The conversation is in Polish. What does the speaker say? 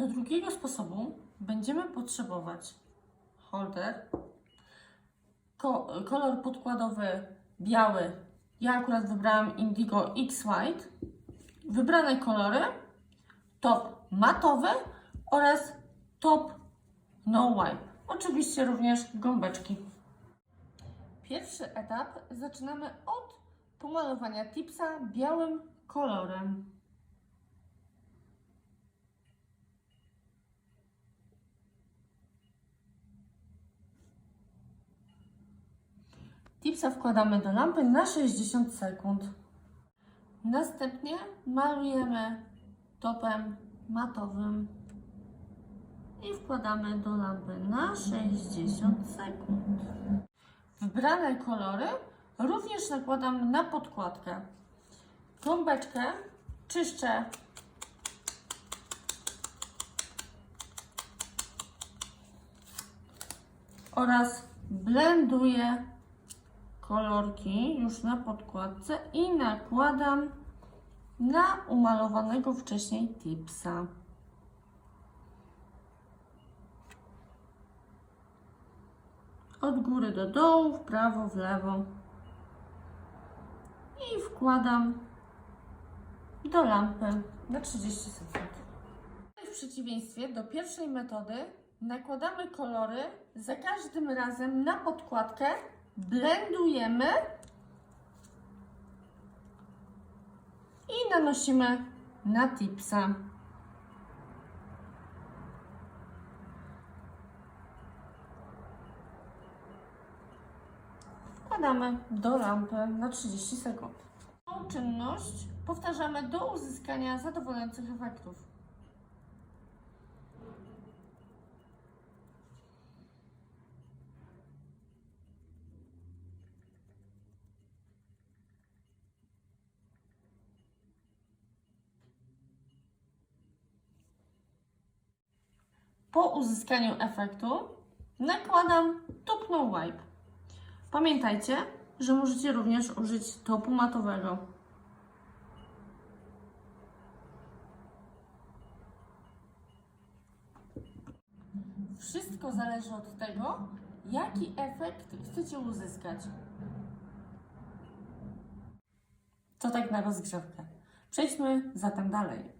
Do drugiego sposobu będziemy potrzebować holder, ko- kolor podkładowy biały. Ja akurat wybrałam Indigo X White. Wybrane kolory, top matowy oraz top no wipe. Oczywiście również gąbeczki. Pierwszy etap zaczynamy od pomalowania tipsa białym kolorem. Wkładamy do lampy na 60 sekund. Następnie malujemy topem matowym i wkładamy do lampy na 60 sekund. Wybrane kolory również nakładam na podkładkę. Gąbeczkę czyszczę oraz blenduję kolorki już na podkładce i nakładam na umalowanego wcześniej tipsa. Od góry do dołu, w prawo, w lewo. I wkładam do lampy na 30 sekund. W przeciwieństwie do pierwszej metody nakładamy kolory za każdym razem na podkładkę, blendujemy i nanosimy na tipsa. Wkładamy do lampy na 30 sekund. Tą czynność powtarzamy do uzyskania zadowalających efektów. Po uzyskaniu efektu nakładam top no wipe. Pamiętajcie, że możecie również użyć topu matowego. Wszystko zależy od tego, jaki efekt chcecie uzyskać. To tak na rozgrzewkę. Przejdźmy zatem dalej.